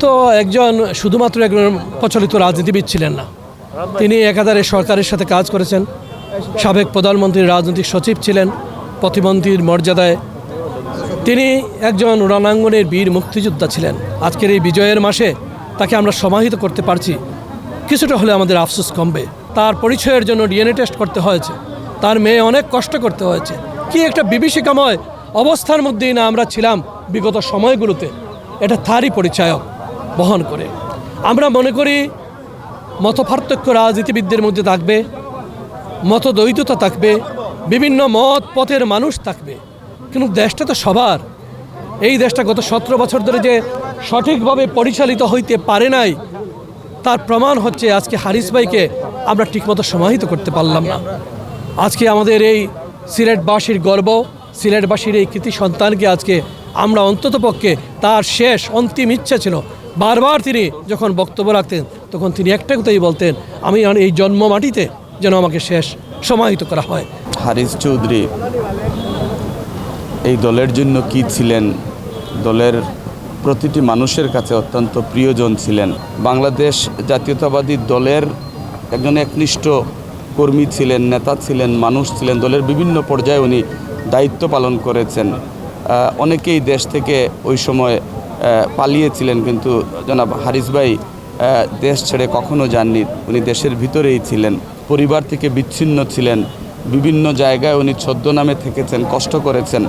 তো একজন, শুধুমাত্র একজন প্রচলিত রাজনীতিবিদ ছিলেন না। তিনি একাধারে সরকারের সাথে কাজ করেছেন। সাবেক প্রধানমন্ত্রীর রাজনৈতিক সচিব ছিলেন প্রতিমন্ত্রীর মর্যাদায়। তিনি একজন রণাঙ্গনের বীর মুক্তিযোদ্ধা ছিলেন। আজকের এই বিজয়ের মাসে তাকে আমরা সমাহিত করতে পারছি। কিছুটা হলে আমাদের আফসোস কমবে। তার পরিচয়ের জন্য ডিএনএ টেস্ট করতে হয়েছে। তার মেয়ে অনেক কষ্ট করতে হয়েছে। কি একটা বিভীষিকাময় অবস্থার মধ্যেই না আমরা ছিলাম বিগত সময়গুলোতে। এটা তারই পরিচায়ক বহন করে। আমরা মনে করি মতপার্থক্য রাজনীতিবিদদের মধ্যে থাকবে মতদ্বৈততা থাকবে, বিভিন্ন মত পথের মানুষ থাকবে। কিন্তু দেশটা তো সবার। এই দেশটা গত সতেরো বছর ধরে যে সঠিকভাবে পরিচালিত হইতে পারে নাই তার প্রমাণ হচ্ছে আজকে হারিস ভাইকে আমরা ঠিকমতো সমাহিত করতে পারলাম না। আজকে আমাদের এই সিলেটবাসীর গর্ব, সিলেটবাসীর এই কৃতি সন্তানকে আজকে আমরা অন্ততপক্ষে তার শেষ অন্তিম ইচ্ছা ছিল। বারবার তিনি যখন বক্তব্য রাখতেন, তখন তিনি একটা কথাই বলতেন, আমি এই জন্ম মাটিতে যেন আমাকে শেষ সমাহিত করা হয়। হারিস চৌধুরী, এই দলের জন্য কি ছিলেন? দলের প্রতিটি মানুষের কাছে অত্যন্ত প্রিয়জন ছিলেন। বাংলাদেশ জাতীয়তাবাদী দলের একজন একনিষ্ঠ কর্মী ছিলেন, নেতা ছিলেন, মানুষ ছিলেন, দলের বিভিন্ন পর্যায়ে উনি দায়িত্ব পালন করেছেন। অনেকেই দেশ থেকে ওই সময় পালিয়েছিলেন কিন্তু জনাব হারিস ভাই দেশ ছেড়ে কখনো যাননি। উনি দেশের ভিতরেই ছিলেন, পরিবার থেকে বিচ্ছিন্ন ছিলেন। বিভিন্ন জায়গায় উনি ছদ্মনামে থেকেছেন, কষ্ট করেছেন।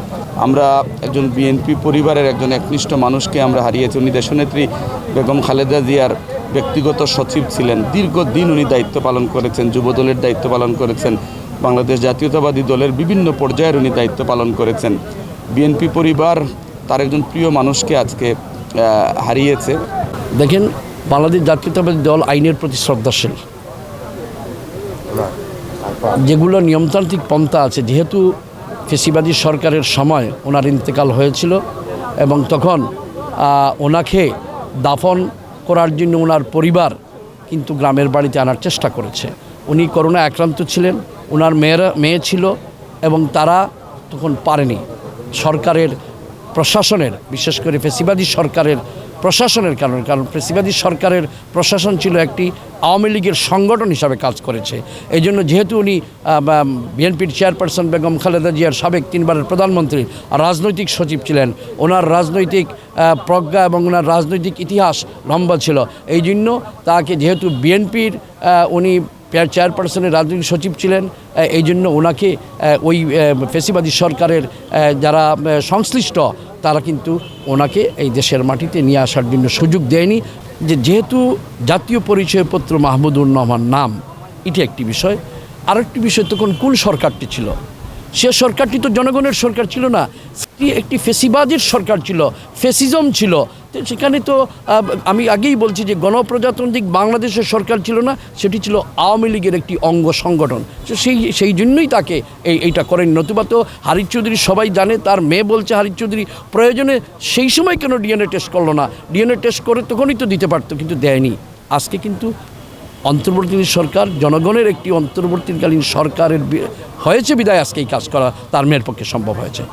আমরা একজন বিএনপি পরিবারের একজন একনিষ্ঠ মানুষকে আমরা হারিয়েছি। উনি দেশনেত্রী বেগম খালেদা জিয়ার ব্যক্তিগত সচিব ছিলেন। দীর্ঘদিন উনি দায়িত্ব পালন করেছেন, যুবদলের দায়িত্ব পালন করেছেন, বাংলাদেশ জাতীয়তাবাদী দলের বিভিন্ন পর্যায়ের উনি দায়িত্ব পালন করেছেন। বিএনপি পরিবার তার একজন প্রিয় মানুষকে আজকে হারিয়েছে। দেখেন, বাংলাদেশ জাতীয়তাবাদী দল আইনের প্রতি শ্রদ্ধাশীল। যেগুলো নিয়মতান্ত্রিক পন্থা আছে, যেহেতু ফেসিবাদী সরকারের সময় ওনার ইন্তেকাল হয়েছিল এবং তখন ওনাকে দাফন করার জন্য ওনার পরিবার কিন্তু গ্রামের বাড়িতে আনার চেষ্টা করেছে। উনি করোনা আক্রান্ত ছিলেন, ওনার মেয়েরা, মেয়ে ছিল এবং তারা তখন পারেনি। সরকারের, প্রশাসনের, বিশেষ করে ফেসিবাদী সরকারের প্রশাসনের কারণে, কারণ ফেসিবাদী সরকারের প্রশাসন ছিল একটি আওয়ামী লীগের সংগঠন হিসাবে কাজ করেছে। এই জন্য যেহেতু উনি বিএনপির চেয়ারপারসন বেগম খালেদা জিয়ার সাবেক তিনবারের প্রধানমন্ত্রী, রাজনৈতিক সচিব ছিলেন, ওনার রাজনৈতিক প্রজ্ঞা এবং ওনার রাজনৈতিক ইতিহাস লম্বা ছিল। এই জন্য তাকে যেহেতু বিএনপির উনি চেয়ারপারসনের রাজনৈতিক সচিব ছিলেন এই জন্য ওনাকে ওই ফেসিবাদী সরকারের যারা সংশ্লিষ্ট তারা কিন্তু ওনাকে এই দেশের মাটিতে নিয়ে আসার জন্য সুযোগ দেয়নি। যে যেহেতু জাতীয় পরিচয়পত্র মাহমুদুর রহমান নাম, এটি একটি বিষয়। আরেকটি বিষয় তখন কোন সরকারটি ছিল? সে সরকারটি তো জনগণের সরকার ছিল না একটি ফেসিবাদের সরকার ছিল, ফেসিজম ছিল। সেখানে তো আমি আগেই বলছি যে গণপ্রজাতান্ত্রিক বাংলাদেশের সরকার ছিল না, সেটি ছিল আওয়ামী লীগের একটি অঙ্গ সংগঠন। তো সেই সেই জন্যই তাকে এই, এইটা করেন। নতুবা তো হারিজ চৌধুরী সবাই জানে, তার মেয়ে বলছে হারিজ চৌধুরী, প্রয়োজনে সেই সময় কেন ডিএনএ টেস্ট করল না? ডিএনএ টেস্ট করে তখনই তো দিতে পারতো, কিন্তু দেয়নি। আজকে কিন্তু অন্তর্বর্তীকালীন সরকার, জনগণের একটি অন্তর্বর্তীকালীন সরকারের হয়েছে বিদায় আজকে এই কাজ করা, তার মেয়ের পক্ষে সম্ভব হয়েছে।